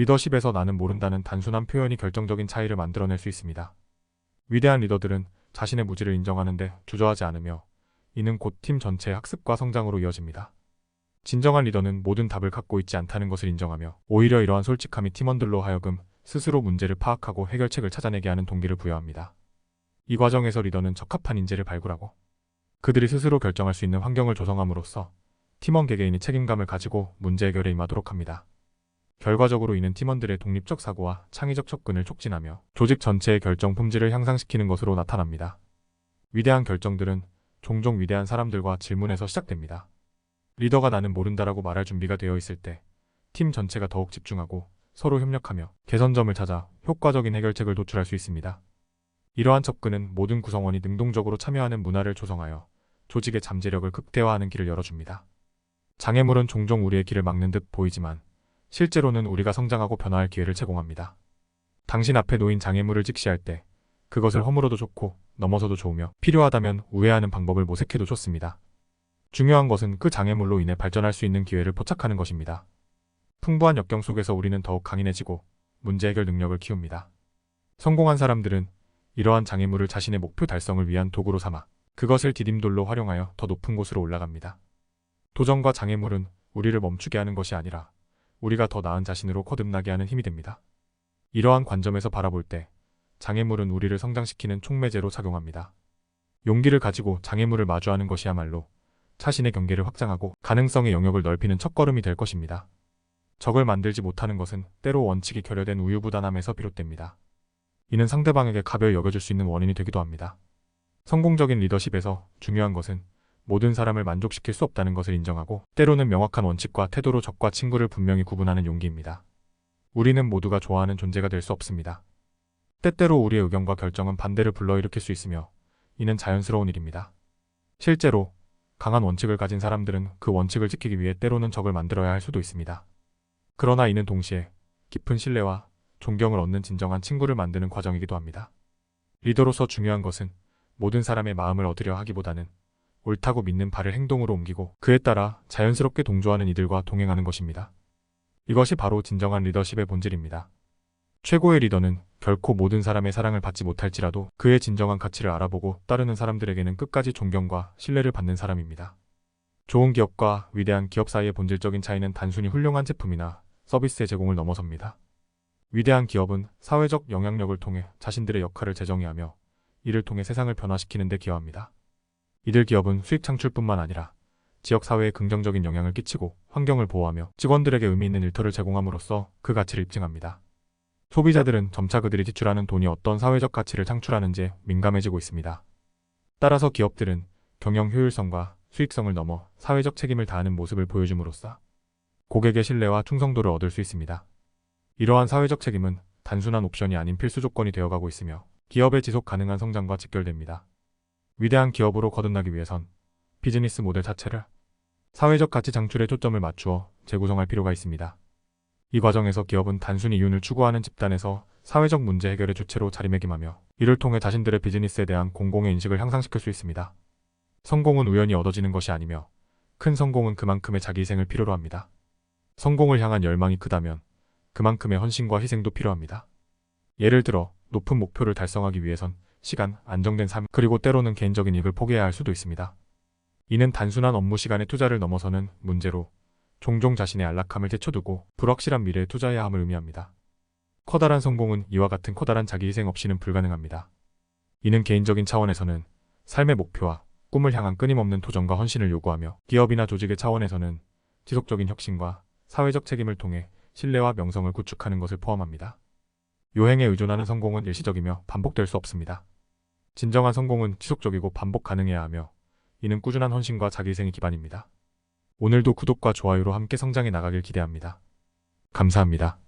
리더십에서 나는 모른다는 단순한 표현이 결정적인 차이를 만들어낼 수 있습니다. 위대한 리더들은 자신의 무지를 인정하는데 주저하지 않으며 이는 곧 팀 전체의 학습과 성장으로 이어집니다. 진정한 리더는 모든 답을 갖고 있지 않다는 것을 인정하며 오히려 이러한 솔직함이 팀원들로 하여금 스스로 문제를 파악하고 해결책을 찾아내게 하는 동기를 부여합니다. 이 과정에서 리더는 적합한 인재를 발굴하고 그들이 스스로 결정할 수 있는 환경을 조성함으로써 팀원 개개인이 책임감을 가지고 문제 해결에 임하도록 합니다. 결과적으로 이는 팀원들의 독립적 사고와 창의적 접근을 촉진하며 조직 전체의 결정 품질을 향상시키는 것으로 나타납니다. 위대한 결정들은 종종 위대한 사람들과 질문에서 시작됩니다. 리더가 나는 모른다라고 말할 준비가 되어 있을 때 팀 전체가 더욱 집중하고 서로 협력하며 개선점을 찾아 효과적인 해결책을 도출할 수 있습니다. 이러한 접근은 모든 구성원이 능동적으로 참여하는 문화를 조성하여 조직의 잠재력을 극대화하는 길을 열어줍니다. 장애물은 종종 우리의 길을 막는 듯 보이지만 실제로는 우리가 성장하고 변화할 기회를 제공합니다. 당신 앞에 놓인 장애물을 직시할 때 그것을 허물어도 좋고 넘어서도 좋으며 필요하다면 우회하는 방법을 모색해도 좋습니다. 중요한 것은 그 장애물로 인해 발전할 수 있는 기회를 포착하는 것입니다. 풍부한 역경 속에서 우리는 더욱 강인해지고 문제 해결 능력을 키웁니다. 성공한 사람들은 이러한 장애물을 자신의 목표 달성을 위한 도구로 삼아 그것을 디딤돌로 활용하여 더 높은 곳으로 올라갑니다. 도전과 장애물은 우리를 멈추게 하는 것이 아니라 우리가 더 나은 자신으로 거듭나게 하는 힘이 됩니다. 이러한 관점에서 바라볼 때 장애물은 우리를 성장시키는 촉매제로 작용합니다. 용기를 가지고 장애물을 마주하는 것이야말로 자신의 경계를 확장하고 가능성의 영역을 넓히는 첫걸음이 될 것입니다. 적을 만들지 못하는 것은 때로 원칙이 결여된 우유부단함에서 비롯됩니다. 이는 상대방에게 가벼이 여겨질 수 있는 원인이 되기도 합니다. 성공적인 리더십에서 중요한 것은 모든 사람을 만족시킬 수 없다는 것을 인정하고 때로는 명확한 원칙과 태도로 적과 친구를 분명히 구분하는 용기입니다. 우리는 모두가 좋아하는 존재가 될 수 없습니다. 때때로 우리의 의견과 결정은 반대를 불러일으킬 수 있으며 이는 자연스러운 일입니다. 실제로 강한 원칙을 가진 사람들은 그 원칙을 지키기 위해 때로는 적을 만들어야 할 수도 있습니다. 그러나 이는 동시에 깊은 신뢰와 존경을 얻는 진정한 친구를 만드는 과정이기도 합니다. 리더로서 중요한 것은 모든 사람의 마음을 얻으려 하기보다는 옳다고 믿는 바를 행동으로 옮기고 그에 따라 자연스럽게 동조하는 이들과 동행하는 것입니다. 이것이 바로 진정한 리더십의 본질입니다. 최고의 리더는 결코 모든 사람의 사랑을 받지 못할지라도 그의 진정한 가치를 알아보고 따르는 사람들에게는 끝까지 존경과 신뢰를 받는 사람입니다. 좋은 기업과 위대한 기업 사이의 본질적인 차이는 단순히 훌륭한 제품이나 서비스의 제공을 넘어섭니다. 위대한 기업은 사회적 영향력을 통해 자신들의 역할을 재정의하며 이를 통해 세상을 변화시키는 데 기여합니다. 이들 기업은 수익 창출뿐만 아니라 지역 사회에 긍정적인 영향을 끼치고 환경을 보호하며 직원들에게 의미 있는 일터를 제공함으로써 그 가치를 입증합니다. 소비자들은 점차 그들이 지출하는 돈이 어떤 사회적 가치를 창출하는지에 민감해지고 있습니다. 따라서 기업들은 경영 효율성과 수익성을 넘어 사회적 책임을 다하는 모습을 보여줌으로써 고객의 신뢰와 충성도를 얻을 수 있습니다. 이러한 사회적 책임은 단순한 옵션이 아닌 필수 조건이 되어가고 있으며 기업의 지속 가능한 성장과 직결됩니다. 위대한 기업으로 거듭나기 위해선 비즈니스 모델 자체를 사회적 가치 창출에 초점을 맞추어 재구성할 필요가 있습니다. 이 과정에서 기업은 단순히 이윤을 추구하는 집단에서 사회적 문제 해결의 주체로 자리매김하며 이를 통해 자신들의 비즈니스에 대한 공공의 인식을 향상시킬 수 있습니다. 성공은 우연히 얻어지는 것이 아니며 큰 성공은 그만큼의 자기 희생을 필요로 합니다. 성공을 향한 열망이 크다면 그만큼의 헌신과 희생도 필요합니다. 예를 들어 높은 목표를 달성하기 위해선 시간, 안정된 삶, 그리고 때로는 개인적인 이익을 포기해야 할 수도 있습니다. 이는 단순한 업무 시간의 투자를 넘어서는 문제로 종종 자신의 안락함을 제쳐두고 불확실한 미래에 투자해야 함을 의미합니다. 커다란 성공은 이와 같은 커다란 자기 희생 없이는 불가능합니다. 이는 개인적인 차원에서는 삶의 목표와 꿈을 향한 끊임없는 도전과 헌신을 요구하며 기업이나 조직의 차원에서는 지속적인 혁신과 사회적 책임을 통해 신뢰와 명성을 구축하는 것을 포함합니다. 요행에 의존하는 성공은 일시적이며 반복될 수 없습니다. 진정한 성공은 지속적이고 반복 가능해야 하며 이는 꾸준한 헌신과 자기희생이 기반입니다. 오늘도 구독과 좋아요로 함께 성장해 나가길 기대합니다. 감사합니다.